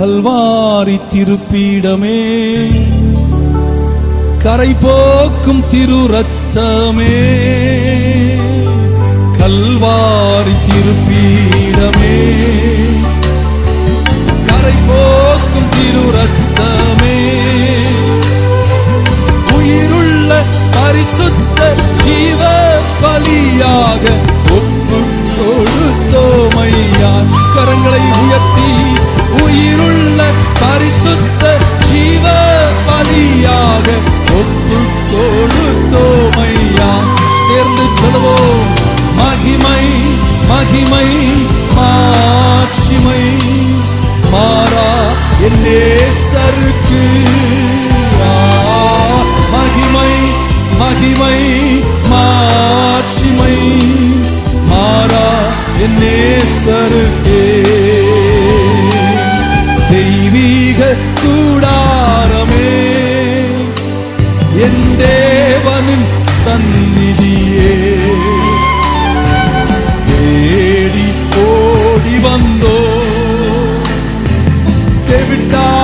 கல்வாரி திருப்பீடமே. கரை போக்கும் திரு ரத்தமே கல்வாரி திருப்பீடமே. கரை போக்கும் திரு ரத்தமே உயிருள்ள பரிசுத்த ஜீவ பலியாக ஒப்பு கொடுத்தோமையா கரங்களை உயர்த்தி பலியாக ஒப்பு கொடுத்தோமையா சேர்ந்து சொல்லுவோம் மகிமை மகிமை மாட்சிமை மாறா என்னே சருக்கு மகிமை மகிமை மாட்சிமை மாறா என்னே சருக்கே தெய்வீக கூடா എൻ ദേവനിൻ സന്നിധിയേ